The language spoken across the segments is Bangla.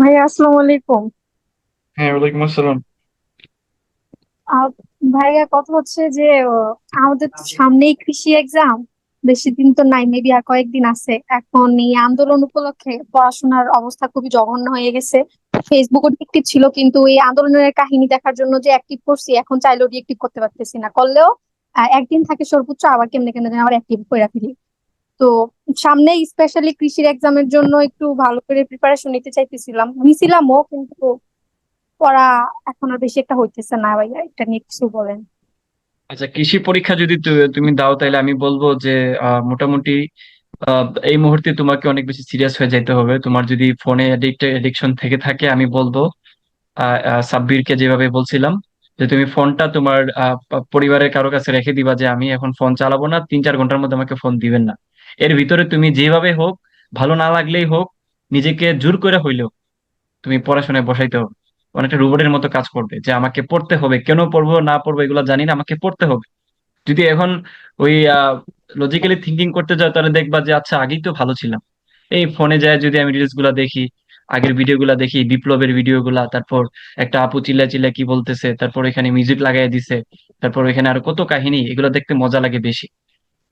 ভাইয়া আসসালামু আলাইকুম। হ্যাঁ ওয়ালাইকুম আসসালাম। ভাইয়া কথা হচ্ছে যে আমাদের সামনেই কৃষি এক্সাম বেশি দিন তো নাই মেবি আর কয়েকদিন আছে। এখন এই আন্দোলন উপলক্ষে পড়াশোনার অবস্থা খুবই জঘন্য হয়ে গেছে। ফেসবুক অ্যাক্টিভ ছিল কিন্তু এই আন্দোলনের কাহিনী দেখার জন্য যে অ্যাক্টিভ করছি এখন চাইলেও অ্যাক্টিভ করতে পারতেছি না। করলেও একদিন থাকে সর্বোচ্চ আবার কেমনে কেমনে আবার অ্যাক্টিভ করে ফেলি। তো সামনে স্পেশালি কৃষির এক্সামের জন্য একটু ভালো করে প্রিপারেশন নিতে চাইতেছিলাম। নিছিলামও, কিন্তু পড়া এখন আর বেশি একটা হইতেছে না ভাইয়া, এটা নিয়ে কিছু বলেন। আচ্ছা কৃষি পরীক্ষা যদি তুমি দাও, তাহলে আমি বলব যে মোটামুটি এই মুহূর্তে তোমাকে অনেক বেশি সিরিয়াস হয়ে যাইতে হবে। তোমার যদি ফোনে এডিকশন থেকে থাকে, আমি বলব সাব্বিরকে যেভাবে বলছিলাম, যে তুমি ফোনটা তোমার পরিবারের কারও কাছে রেখে দিবা যে, আমি এখন ফোন চালাবো না তিন চার ঘণ্টার মধ্যে আমাকে ফোন দিবেন না। এর ভিতরে তুমি যেভাবে হোক, ভালো না লাগলেই হোক, নিজেকে জোর করে হইলেও তুমি পড়াশোনায় বসাইতে হবে। অনেকটা রোবটের মতো কাজ করবে যে আমাকে পড়তে হবে। কেন পড়ব, না পড়ব এগুলো জানি না, আমাকে পড়তে হবে। যদি এখন ওই লজিক্যালি থিঙ্কিং করতে যাও, তাহলে দেখবা যে আচ্ছা আগেই তো ভালো ছিলাম। এই ফোনে যায় যদি আমি রিলসগুলা দেখি, আগের ভিডিও গুলা দেখি, বিপ্লবের ভিডিও গুলা, তারপর একটা আপু চিল্লা চিল্লা কি বলতেছে, তারপর এখানে মিউজিক লাগাই দিছে, তারপর এখানে আর কত কাহিনী, এগুলো দেখতে মজা লাগে বেশি।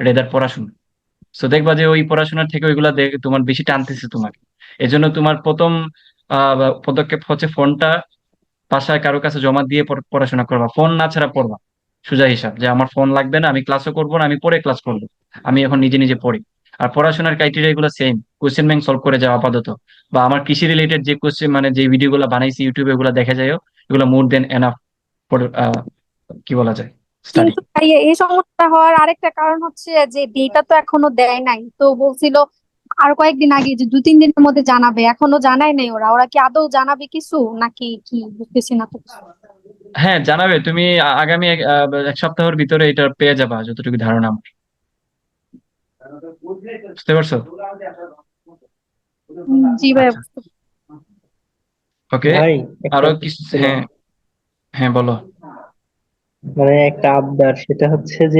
রেদার পড়াশোনা। তো দেখবা যে ওই পড়াশোনার থেকে ওইগুলা দেখ তোমার বেশি টানতেছে তোমাকে। এজন্য তোমার প্রথম পদক্ষেপ হচ্ছে ফোনটা বাসায় কারও কাছে জমা দিয়ে পড়াশোনা করবা। ফোন না ছাড়া পড়বা। সোজা হিসাব, যে আমার ফোন লাগবে না, আমি ক্লাসও করব না, আমি পরে ক্লাস করব। আমি এখন নিজে নিজে পড়ি। আর পড়াশোনার ক্রাইটেরিয়া গুলো সেম কোশ্চেন ব্যাংক সলভ করে যাওয়া আপাতত। বা আমার কৃষি রিলেটেড যে কোশ্চেন মানে যে ভিডিও গুলো বানাইছি ইউটিউবে এগুলো দেখা যায় এগুলো মোর দেন এনাফ কি বলা যায়? কিন্তু এই সমস্যা হওয়ার আরেকটা কারণ হচ্ছে যে ডেটা তো এখনও দেয় নাই। তো বলছিল আর কয়েকদিন আগে যে দু তিন দিনের মধ্যে জানাবে। এখনও জানাই নাই ওরা। ওরা কি আদৌ জানাবে কিছু? নাকি কি বুঝতেছি না তো হ্যাঁ জানাবে। তুমি আগামী এক আহ, এক সপ্তাহের ভিতরে এটা পেয়ে যাবা যতটুকু ধারণা আমার। বুঝতে পারছ? জি ভাই আচ্ছা। ওকে ভাই একটা আরও কিছু হ্যাঁ হ্যাঁ বলো। মানে একটা আবদার সেটা হচ্ছে যে